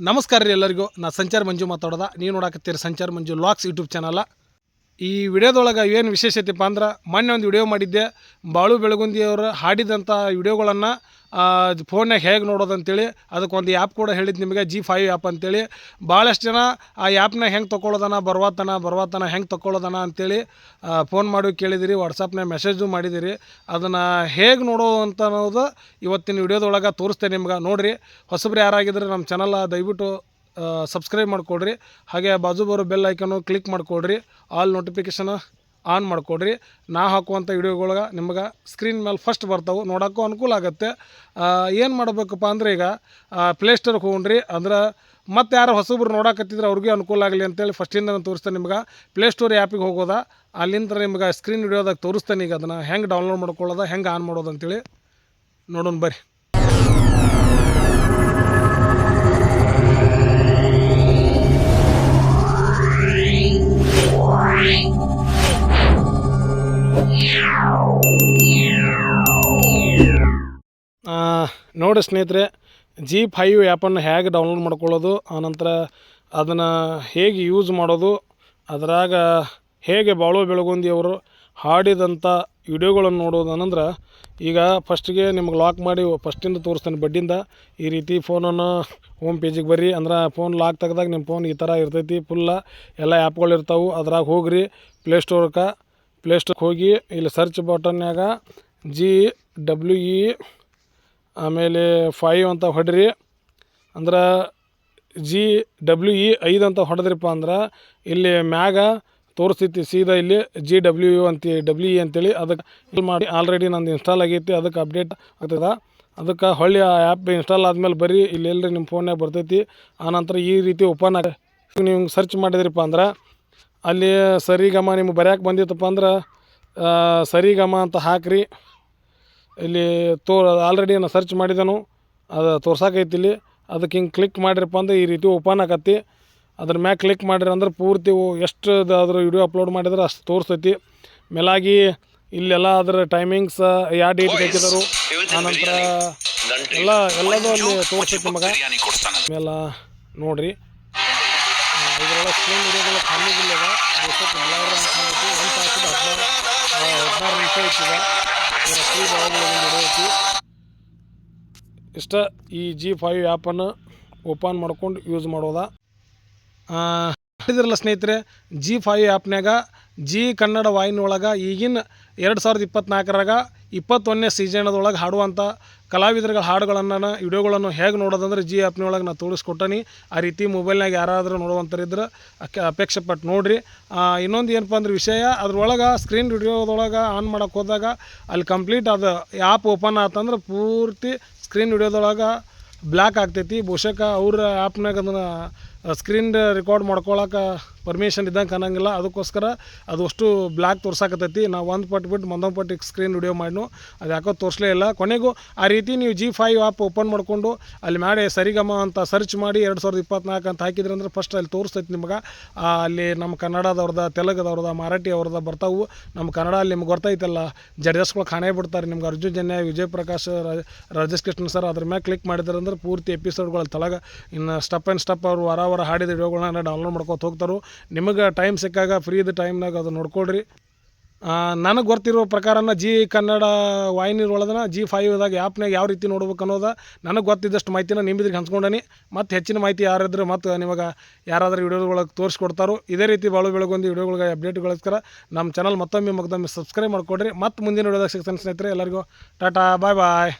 ನಮಸ್ಕಾರ ರೀ ಎಲ್ಲರಿಗೂ. ನಾ ಸಂಚಾರ ಮಂಜು ಮಾತಾಡೋದ. ನೀವು ನೋಡಕತ್ತೀರಿ ಸಂಚಾರ ಮಂಜು ಲಾಕ್ಸ್ ಯೂಟ್ಯೂಬ್ ಚಾನಲ. ಈ ವಿಡಿಯೋದೊಳಗೆ ಏನು ವಿಶೇಷತೆಪ್ಪ ಅಂದ್ರೆ, ಮೊನ್ನೆ ಒಂದು ವಿಡಿಯೋ ಮಾಡಿದ್ದೆ. ಬಾಳು ಬೆಳಗುಂದಿಯವರು ಹಾಡಿದಂಥ ವಿಡಿಯೋಗಳನ್ನು ಫೋನ್ಯಾಗ ಹೇಗೆ ನೋಡೋದು ಅಂತೇಳಿ ಅದಕ್ಕೆ ಒಂದು ಆ್ಯಪ್ ಕೂಡ ಹೇಳಿದ್ದು ನಿಮಗೆ ಜಿ ಫೈವ್ ಆ್ಯಪ್ ಅಂತೇಳಿ. ಭಾಳಷ್ಟು ಜನ ಆ ಆ್ಯಪ್ನಾಗ ಹೆಂಗೆ ತೊಗೊಳೋದನ ಬರ್ವಾತನ ಬರ್ವಾತನ ಹೆಂಗೆ ತೊಗೊಳೋದನ ಅಂತೇಳಿ ಫೋನ್ ಮಾಡಿ ಕೇಳಿದಿರಿ ವಾಟ್ಸಪ್ನಾಗ ಮೆಸೇಜು ಮಾಡಿದಿರಿ. ಅದನ್ನು ಹೇಗೆ ನೋಡೋದು ಅಂತ ಅನ್ನೋದು ಇವತ್ತಿನ ವಿಡಿಯೋದೊಳಗೆ ತೋರಿಸ್ತೇನೆ ನಿಮ್ಗೆ. ನೋಡಿರಿ, ಹೊಸಬ್ರು ಯಾರಾಗಿದ್ರೆ ನಮ್ಮ ಚಾನಲ್ ದಯವಿಟ್ಟು ಸಬ್ಸ್ಕ್ರೈಬ್ ಮಾಡಿಕೊಡ್ರಿ. ಹಾಗೆ ಬಾಜು ಬರೋ ಬೆಲ್ ಐಕನ್ನು ಕ್ಲಿಕ್ ಮಾಡಿಕೊಡ್ರಿ. ಆಲ್ ನೋಟಿಫಿಕೇಷನ್ ಆನ್ ಮಾಡಿಕೊಡ್ರಿ. ನಾ ಹಾಕುವಂಥ ವಿಡಿಯೋಗಳ್ಗೆ ನಿಮ್ಗೆ ಸ್ಕ್ರೀನ್ ಮೇಲೆ ಫಸ್ಟ್ ಬರ್ತವೆ. ನೋಡೋಕ್ಕೂ ಅನುಕೂಲ ಆಗುತ್ತೆ. ಏನು ಮಾಡಬೇಕಪ್ಪ ಅಂದ್ರೆ ಈಗ ಪ್ಲೇಸ್ಟೋರ್ಗೆ ಹೋಗ್ರಿ. ಅಂದ್ರೆ ಮತ್ತೆ ಯಾರು ಹೊಸಬ್ರು ನೋಡಕತ್ತಿದ್ರೆ ಅವ್ರಿಗೆ ಅನುಕೂಲ ಆಗಲಿ ಅಂತೇಳಿ ಫಸ್ಟಿಂದ ನಾನು ತೋರಿಸ್ತೇನೆ ನಿಮ್ಗೆ. ಪ್ಲೇಸ್ಟೋರ್ ಆ್ಯಪಿಗೆ ಹೋಗೋದ? ಅಲ್ಲಿಂದ ನಿಮ್ಗೆ ಸ್ಕ್ರೀನ್ ವಿಡಿಯೋದಾಗ ತೋರಿಸ್ತೇನೆ ಈಗ ಅದನ್ನು. ಹೆಂಗೆ ಡೌನ್ಲೋಡ್ ಮಾಡ್ಕೊಳ್ಳೋದ? ಹೆಂಗೆ ಆನ್ ಮಾಡೋದು ಅಂತೇಳಿ ನೋಡೋಣ ಬರ್ರಿ. ನೋಡಿ ಸ್ನೇಹಿತರೆ ಜಿ ಫೈವ್ ಆ್ಯಪನ್ನು ಹೇಗೆ ಡೌನ್ಲೋಡ್ ಮಾಡ್ಕೊಳ್ಳೋದು ಆನಂತರ ಅದನ್ನು ಹೇಗೆ ಯೂಸ್ ಮಾಡೋದು, ಅದರಾಗ ಹೇಗೆ ಬಾಳು ಬೆಳಗುಂದಿಯವರು ಹಾಡಿದಂಥ ವಿಡಿಯೋಗಳನ್ನು ನೋಡೋದು ಅನ್ನಂದ್ರೆ ಈಗ ಫಸ್ಟಿಗೆ ನಿಮ್ಗೆ ಲಾಕ್ ಮಾಡಿ ಫಸ್ಟಿಂದ ತೋರಿಸ್ತೇನೆ ಬಡ್ಡಿಂದ ಈ ರೀತಿ ಫೋನನ್ನು ಹೋಮ್ ಪೇಜಿಗೆ ಬರ್ರಿ, ಅಂದ್ರೆ ಫೋನ್ ಲಾಕ್ ತೆಗ್ದಾಗ ನಿಮ್ಮ ಫೋನ್ ಈ ಥರ ಇರ್ತೈತಿ ಫುಲ್ಲ ಎಲ್ಲ ಆ್ಯಪ್ಗಳು ಇರ್ತಾವೆ. ಅದ್ರಾಗ ಹೋಗ್ರಿ ಪ್ಲೇಸ್ಟೋರ್ಗೆ ಪ್ಲೇಸ್ಟೋರ್ಗೆ ಹೋಗಿ, ಇಲ್ಲಿ ಸರ್ಚ್ ಬಟನ್ಯಾಗ ಜಿ ಡಬ್ಲ್ಯೂ ಇ ಆಮೇಲೆ ಫೈವ್ ಅಂತ ಹೊಡ್ರಿ ಅಂದ್ರೆ ಜಿ ಡಬ್ಲ್ಯೂ ಇ ಐದು ಅಂತ ಹೊಡೆದ್ರಿಪ್ಪ ಅಂದ್ರೆ ಇಲ್ಲಿ ಮ್ಯಾಗ ತೋರಿಸ್ತೈತಿ ಸೀದಾ ಇಲ್ಲಿ ಜಿ ಡಬ್ಲ್ಯೂ ಯು ಅಂತ ಡಬ್ಲ್ಯೂ ಇ ಅಂತೇಳಿ ಅದಕ್ಕೆ ಇಲ್ಲಿ ಮಾಡಿ ಆಲ್ರೆಡಿ ನಂದು ಇನ್ಸ್ಟಾಲ್ ಆಗೈತಿ ಅದಕ್ಕೆ ಅಪ್ಡೇಟ್ ಆಗ್ತದೆ. ಅದಕ್ಕೆ ಹೊಳ್ಳಿ ಆ ಆ್ಯಪ್ ಇನ್ಸ್ಟಾಲ್ ಆದಮೇಲೆ ಬರೀ ಇಲ್ಲಿ ಎಲ್ಲರಿ ನಿಮ್ಮ ಫೋನ್ಯಾಗ ಬರ್ತೈತಿ. ಆನಂತರ ಈ ರೀತಿ ಓಪನ್ ಆಗ ನೀವು ಸರ್ಚ್ ಮಾಡಿದ್ರಿಪ್ಪ ಅಂದ್ರೆ ಅಲ್ಲಿ ಸರಿಗಮ ನಿಮ್ಗೆ ಬರ್ಯಾಕೆ ಬಂದಿತ್ತಪ್ಪ ಅಂದ್ರೆ ಸರಿಗಮ ಅಂತ ಹಾಕ್ರಿ. ಇಲ್ಲಿ ತೋ ಆಲ್ರೆಡಿ ನಾನು ಸರ್ಚ್ ಮಾಡಿದೆನು. ಅದು ತೋರ್ಸಾಕೈತಿ ಇಲ್ಲಿ. ಅದಕ್ಕೆ ಹಿಂಗೆ ಕ್ಲಿಕ್ ಮಾಡಿರಪ್ಪ ಅಂದ್ರೆ ಈ ರೀತಿ ಓಪನ್ ಆಗತ್ತಿ. ಅದ್ರ ಮ್ಯಾಗ ಕ್ಲಿಕ್ ಮಾಡಿರಿ ಅಂದ್ರೆ ಪೂರ್ತಿ ಎಷ್ಟು ಅದ್ರ ವಿಡಿಯೋ ಅಪ್ಲೋಡ್ ಮಾಡಿದ್ರೆ ಅಷ್ಟು ತೋರಿಸ್ತೈತಿ ಮೇಲಾಗಿ ಇಲ್ಲೆಲ್ಲ ಅದರ ಟೈಮಿಂಗ್ಸ್ ಯಾವ ಡೇಟ್ ಹಾಕಿದರು ಆನಂತರ ಎಲ್ಲ ಎಲ್ಲದೂ ಅಲ್ಲಿ ತೋರಿಸ್ತೈತಿ ನಿಮಗೆ ಮೇಲ ಆಮೇಲೆ ನೋಡ್ರಿ ಇದರೆಲ್ಲ ಸ್ಕ್ರೀನ್ ವಿಡಿಯೋಗಳು ಖಾಲಿ ಇಲ್ಲದ. ಹದಿನಾರು ನಿಮಿಷ ಇಷ್ಟ ಈ ಜಿ ಫೈವ್ ಆ್ಯಪನ್ನು ಓಪನ್ ಮಾಡ್ಕೊಂಡು ಯೂಸ್ ಮಾಡೋದ. ಹೇಳಿದ್ರಲ್ಲ ಸ್ನೇಹಿತರೆ ಜಿ ಫೈವ್ ಆ್ಯಪ್ನ್ಯಾಗ ಜಿ ಕನ್ನಡ ವಾಹಿನಿ ಒಳಗೆ ಈಗಿನ ಎರಡು ಸಾವಿರದ ಇಪ್ಪತ್ನಾಲ್ಕರಾಗ ಇಪ್ಪತ್ತೊಂದನೇ ಸೀಸನದೊಳಗೆ ಹಾಡುವಂಥ ಕಲಾವಿದರುಗಳ ಹಾಡುಗಳನ್ನು ವಿಡಿಯೋಗಳನ್ನು ಹೇಗೆ ನೋಡೋದಂದ್ರೆ ಜಿ ಆ್ಯಪ್ನೊಳಗೆ ನಾನು ತೋರಿಸ್ಕೊಟ್ಟನಿ. ಆ ರೀತಿ ಮೊಬೈಲ್ನಾಗ ಯಾರಾದರೂ ನೋಡುವಂಥರಿದ್ರೆ ಅಪೇಕ್ಷೆ ಪಟ್ಟು ನೋಡಿರಿ. ಇನ್ನೊಂದು ಏನಪ್ಪ ಅಂದ್ರೆ ವಿಷಯ, ಅದ್ರೊಳಗೆ ಸ್ಕ್ರೀನ್ ವಿಡಿಯೋದೊಳಗೆ ಆನ್ ಮಾಡೋಕೆ ಹೋದಾಗ ಅಲ್ಲಿ ಕಂಪ್ಲೀಟ್ ಅದು ಆ್ಯಪ್ ಓಪನ್ ಆತಂದ್ರೆ ಪೂರ್ತಿ ಸ್ಕ್ರೀನ್ ವಿಡಿಯೋದೊಳಗೆ ಬ್ಲ್ಯಾಕ್ ಆಗ್ತೈತಿ. ಬಹುಶಃ ಅವ್ರ ಆ್ಯಪ್ನಾಗ ಅದನ್ನು ಸ್ಕ್ರೀನ್ ರೆಕಾರ್ಡ್ ಮಾಡ್ಕೊಳಕ್ಕೆ ಪರ್ಮಿಷನ್ ಇದ್ದಂಗೆ ಕಾಣಂಗಿಲ್ಲ. ಅದಕ್ಕೋಸ್ಕರ ಅದು ಅಷ್ಟು ಬ್ಲ್ಯಾಕ್ ತೋರ್ಸಾಕತ್ತೈತಿ. ನಾವು ಒಂದು ಪಟ್ಟು ಬಿಟ್ಟು ಒಂದೊಂದು ಪಟ್ಟು ಸ್ಕ್ರೀನ್ ವಿಡಿಯೋ ಮಾಡಿನೂ. ಅದು ಯಾಕೋ ತೋರಿಸಲೇ ಇಲ್ಲ. ಕೊನೆಗೂ ಆ ರೀತಿ ನೀವು ಜಿ ಫೈವ್ ಆ್ಯಪ್ ಓಪನ್ ಮಾಡಿಕೊಂಡು ಅಲ್ಲಿ ಮಾಡಿ ಸರಿಗಮ ಅಂತ ಸರ್ಚ್ ಮಾಡಿ ಎರಡು ಸಾವಿರದ ಇಪ್ಪತ್ನಾಲ್ಕು ಅಂತ ಹಾಕಿದ್ರೆ ಅಂದ್ರೆ ಫಸ್ಟ್ ಅಲ್ಲಿ ತೋರಿಸ್ತೈತಿ ನಿಮ್ಗೆ. ಅಲ್ಲಿ ನಮ್ಮ ಕನ್ನಡದವ್ರದ, ತೆಲುಗದವ್ರದ, ಮರಾಠಿ ಅವ್ರದ ಬರ್ತಾವು. ನಮ್ಮ ಕನ್ನಡ ಅಲ್ಲಿ ನಿಮ್ಗೆ ಗೊತ್ತೈತಲ್ಲ. ಜಡ್ಜಸ್ಗಳು ಕಾಣೇ ಬಿಡ್ತಾರೆ. ನಿಮ್ಗೆ ಅರ್ಜುನ್ ಜನ್ಯ, ವಿಜಯ್ ಪ್ರಕಾಶ್ ರಾಜೇಶ್ ಕೃಷ್ಣ ಸರ್ ಅದ್ರ ಮೇಲೆ ಕ್ಲಿಕ್ ಮಾಡಿದ್ರೆ ಅಂದ್ರೆ ಪೂರ್ತಿ ಎಪಿಸೋಡ್ಗಳು ತಳಗ ಇನ್ನು ಸ್ಟೆಪ್ ಆ್ಯಂಡ್ ಸ್ಟೆಪ್ ಅವರು ವಾರ ವಾರ ಹಾಡಿದ ವಿಡಿಯೋಗಳನ್ನ ಡೌನ್ಲೋಡ್ ಮಾಡ್ಕೊತ ಹೋಗ್ತಾರೆ. ನಿಮಗೆ ಟೈಮ್ ಸಿಕ್ಕಾಗ ಫ್ರೀ ಇದ್ದ ಟೈಮ್ನಾಗ ಅದು ನೋಡ್ಕೊಳ್ರಿ. ನನಗೆ ಗೊತ್ತಿರೋ ಪ್ರಕಾರನ ಜಿ ಕನ್ನಡ ವಾಹಿನಿ ಒಳದನ ಜಿ ಫೈವ್ದಾಗ ಆ್ಯಪ್ನಾಗ ಯಾವ ರೀತಿ ನೋಡ್ಬೇಕು ಅನ್ನೋದ ನನಗೆ ಗೊತ್ತಿದ್ದಷ್ಟು ಮಾಹಿತಿನ ನಿಮ್ಮಿದ್ರಿಗೆ ಹಂಚ್ಕೊಂಡನಿ. ಮತ್ತು ಹೆಚ್ಚಿನ ಮಾಹಿತಿ ಯಾರಿದ್ರೆ ಮತ್ತು ನಿಮಗೆ ಯಾರಾದರೂ ವಿಡಿಯೋದೊಳಗೆ ತೋರಿಸ್ಕೊಡ್ತಾರೋ, ಇದೇ ರೀತಿ ಬಾಳು ಬೆಳಗೊಂದು ವಿಡಿಯೋಗಳಿಗೆ ಅಪ್ಡೇಟ್ಗೋಸ್ಕರ ನಮ್ಮ ಚಾನಲ್ ಮತ್ತೊಮ್ಮೆ ಮಗದೊಮ್ಮೆ ಸಬ್ಸ್ಕ್ರೈಬ್ ಮಾಡಿಕೊಡ್ರಿ. ಮತ್ತು ಮುಂದಿನ ವಿಡಿಯೋದಾಗ ಸಿಗ್ತಾನೆ ಸ್ನೇಹಿತರೆ, ಎಲ್ಲರಿಗೂ ಟಾಟಾ ಬಾಯ್ ಬಾಯ್